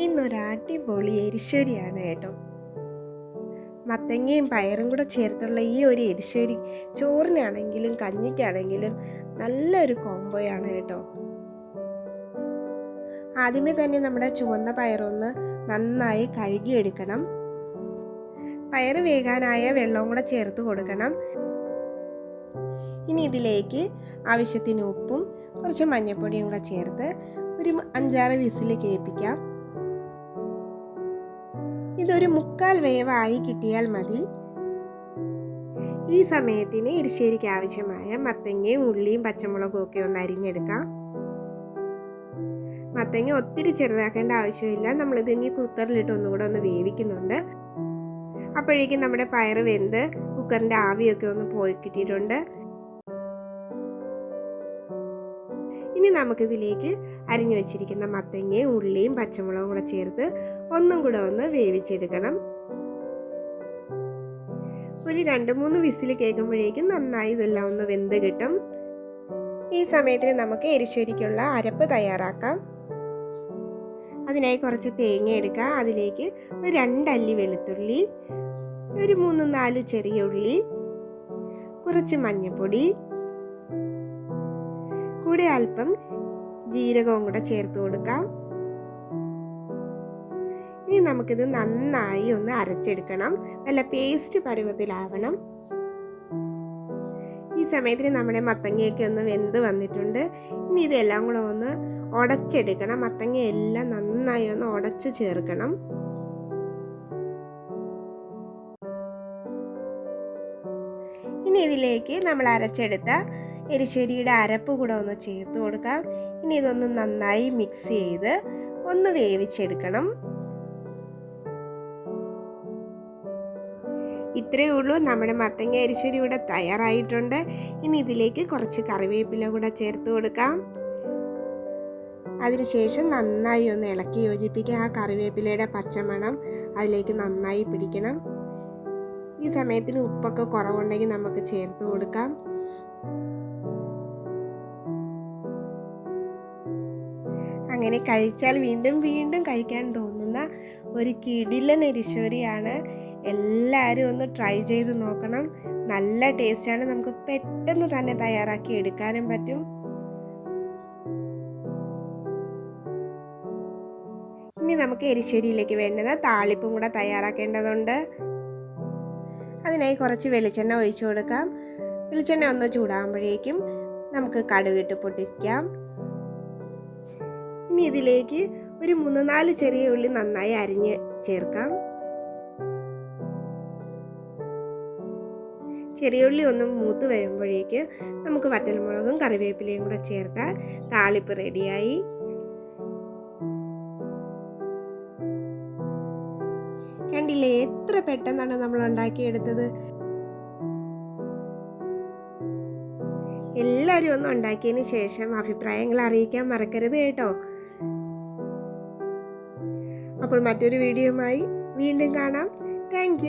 അടിപൊളി എരിശ്ശേരിയാണ് കേട്ടോ. മത്തങ്ങയും പയറും കൂടെ ചേർത്തുള്ള ഈ ഒരു എരിശ്ശേരി ചോറിനാണെങ്കിലും കഞ്ഞിക്കാണെങ്കിലും നല്ലൊരു കോംബോയാണ് കേട്ടോ. ആദ്യമേ തന്നെ നമ്മുടെ ചുവന്ന പയറൊന്ന് നന്നായി കഴുകിയെടുക്കണം. പയറ് വേകാനായ വെള്ളവും കൂടെ ചേർത്ത് കൊടുക്കണം. ഇനി ഇതിലേക്ക് ആവശ്യത്തിന് ഉപ്പും കുറച്ച് മഞ്ഞൾപ്പൊടിയും കൂടെ ചേർത്ത് ഒരു അഞ്ചാറ് വിസിൽ കേൾപ്പിക്കാം. ഇതൊരു മുക്കാൽ വേവായി കിട്ടിയാൽ മതി. ഈ സമയത്തിന് എരിശ്ശേരിക്ക് ആവശ്യമായ മത്തങ്ങയും ഉള്ളിയും പച്ചമുളകും ഒക്കെ ഒന്ന് അരിഞ്ഞെടുക്കാം. മത്തങ്ങ ഒത്തിരി ചെറുതാക്കേണ്ട ആവശ്യമില്ല. നമ്മളിത് ഇനി കുക്കറിലിട്ട് ഒന്നുകൂടെ ഒന്ന് വേവിക്കുന്നുണ്ട്. അപ്പോഴേക്കും നമ്മുടെ പയറ് വെന്ത് കുക്കറിന്റെ ആവിയൊക്കെ ഒന്ന് പോയി കിട്ടിയിട്ടുണ്ട്. ഇനി നമുക്കിതിലേക്ക് അരിഞ്ഞു വെച്ചിരിക്കുന്ന മത്തങ്ങയും ഉള്ളിയും പച്ചമുളകും കൂടെ ചേർത്ത് ഒന്നും കൂടെ ഒന്ന് വേവിച്ചെടുക്കണം. ഒരു രണ്ട് മൂന്ന് വിസിൽ കേൾക്കുമ്പോഴേക്കും നന്നായി ഇതെല്ലാം ഒന്ന് വെന്ത് കിട്ടും. ഈ സമയത്തിന് നമുക്ക് എരിശ്ശേരിക്കുള്ള അരപ്പ് തയ്യാറാക്കാം. അതിനായി കുറച്ച് തേങ്ങ എടുക്കുക. അതിലേക്ക് ഒരു രണ്ടല്ലി വെളുത്തുള്ളി ഒരു മൂന്ന് നാല് ചെറിയ ഉള്ളി കുറച്ച് മഞ്ഞൾപ്പൊടി കൂടെ അല്പം ജീരകവും കൂടെ ചേർത്ത് കൊടുക്കാം. ഇനി നമുക്കിത് നന്നായി ഒന്ന് അരച്ചെടുക്കണം. നല്ല പേസ്റ്റ് പരുവത്തിലാവണം. ഈ സമയത്തിന് നമ്മുടെ മത്തങ്ങയൊക്കെ ഒന്ന് വെന്ത് വന്നിട്ടുണ്ട്. ഇനി ഇതെല്ലാം കൂടെ ഒന്ന് ഉടച്ചെടുക്കണം മത്തങ്ങ എല്ലാം നന്നായി ഒന്ന് ഉടച്ച് ചേർക്കണം. ഇനി ഇതിലേക്ക് നമ്മൾ അരച്ചെടുത്ത എരിശ്ശേരിയുടെ അരപ്പ് കൂടെ ഒന്ന് ചേർത്ത് കൊടുക്കാം. ഇനി ഇതൊന്ന് നന്നായി മിക്സ് ചെയ്ത് ഒന്ന് വേവിച്ചെടുക്കണം. ഇത്രയേ ഉള്ളൂ. നമ്മുടെ മത്തങ്ങ അരിശ്ശേരി ഇവിടെ തയ്യാറായിട്ടുണ്ട്. ഇനി ഇതിലേക്ക് കുറച്ച് കറിവേപ്പില കൂടെ ചേർത്ത് കൊടുക്കാം. അതിനുശേഷം നന്നായി ഒന്ന് ഇളക്കി യോജിപ്പിക്കുക. ആ കറിവേപ്പിലയുടെ പച്ചമണം അതിലേക്ക് നന്നായി പിടിക്കണം. ഈ സമയത്തിന് ഉപ്പൊക്കെ കുറവുണ്ടെങ്കിൽ നമുക്ക് ചേർത്ത് കൊടുക്കാം. അങ്ങനെ കഴിച്ചാൽ വീണ്ടും വീണ്ടും കഴിക്കാൻ തോന്നുന്ന ഒരു കിടിലൻ എരിശ്ശേരിയാണ്. എല്ലാവരും ഒന്ന് ട്രൈ ചെയ്ത് നോക്കണം. നല്ല ടേസ്റ്റാണ് നമുക്ക് പെട്ടെന്ന് തന്നെ തയ്യാറാക്കി എടുക്കാനും പറ്റും. ഇനി നമുക്ക് എരിശ്ശേരിയിലേക്ക് വേണ്ടത് താളിപ്പും കൂടെ തയ്യാറാക്കേണ്ടതുണ്ട്. അതിനായി കുറച്ച് വെളിച്ചെണ്ണ ഒഴിച്ചു കൊടുക്കാം. വെളിച്ചെണ്ണ ഒന്ന് ചൂടാകുമ്പോഴേക്കും നമുക്ക് കടുകിട്ട് പൊട്ടിക്കാം. ഇനി ഇതിലേക്ക് ഒരു മൂന്ന് നാല് ചെറിയ ഉള്ളി നന്നായി അരിഞ്ഞ് ചേർക്കാം. ചെറിയ ഉള്ളി ഒന്ന് മൂത്ത് വരുമ്പോഴേക്ക് നമുക്ക് വറ്റൽമുളകും കറിവേപ്പിലയും കൂടെ ചേർത്താൽ താളിപ്പ് റെഡിയായി. കണ്ടില്ലേ എത്ര പെട്ടെന്നാണ് നമ്മൾ ഉണ്ടാക്കിയെടുത്തത്? എല്ലാവരും ഒന്ന് ഉണ്ടാക്കിയതിന് ശേഷം അഭിപ്രായങ്ങൾ അറിയിക്കാൻ മറക്കരുത് കേട്ടോ. അപ്പോൾ മറ്റൊരു വീഡിയോയുമായി വീണ്ടും കാണാം. താങ്ക്